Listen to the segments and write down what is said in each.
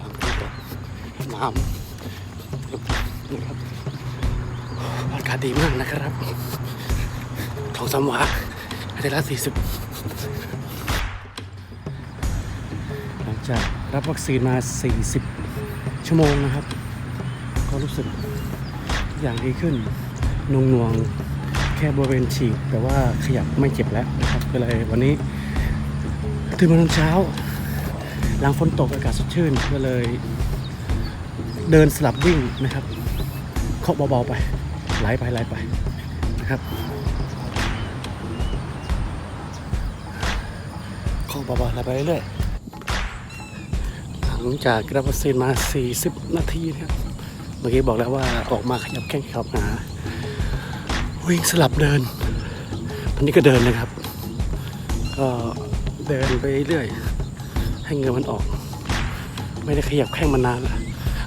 น้ำนะครับอากาศดีมากนะครับทองสามวาอาทิตย์ละสี่สิบหลังจากรับวัคซีนมา 40 ชั่วโมงนะครับ ก็รู้สึกอย่างดีขึ้นนงนวงแค่บริเวณฉีกแต่ว่าขยับไม่เจ็บแล้วนะครับก็เลยวันนี้ตื่นมาตอนเช้า หลังฝนตกอากาศสดชื่นก็เลย เดินสลับวิ่งนะครับเคาะเบาๆไปไหลไปไหลไปนะครับเคาะเบาๆไหลไปเรื่อยๆหลังจากรับวัคซีนมา 40 นาทีนะครับเมื่อกี้บอกแล้วว่าออกมาขยับแข้งขยับขาวิ่งสลับเดินตอนนี้ก็เดินนะครับ ก็เดินไปเรื่อย ให้เงื่อมันออก ไม่ได้ขยับแข้งมานานล้ว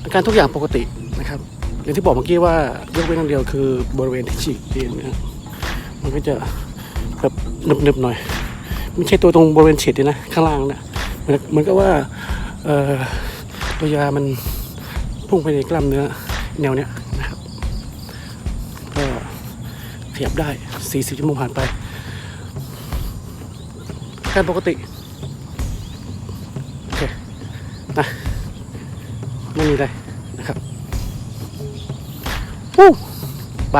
อาการทุกอย่างปกตินะครับ อย่างที่บอกเมื่อกี้ว่ายกเว้นอย่างเดียวคือบริเวณที่ฉีกเองนะมันก็จะแบบหนึบๆหน่อย ไม่ใช่ตัวตรงบริเวณฉีดนี่นะข้างล่างนะเหมือนเหมือนกับว่าตัวยามันพุ่งไปในกล้ามเนื้อแนวเนี้ยนะครับก็ขยับได้ 40ชั่วโมงผ่านไปการปกติ นี่เลยนะครับปุ๊บไป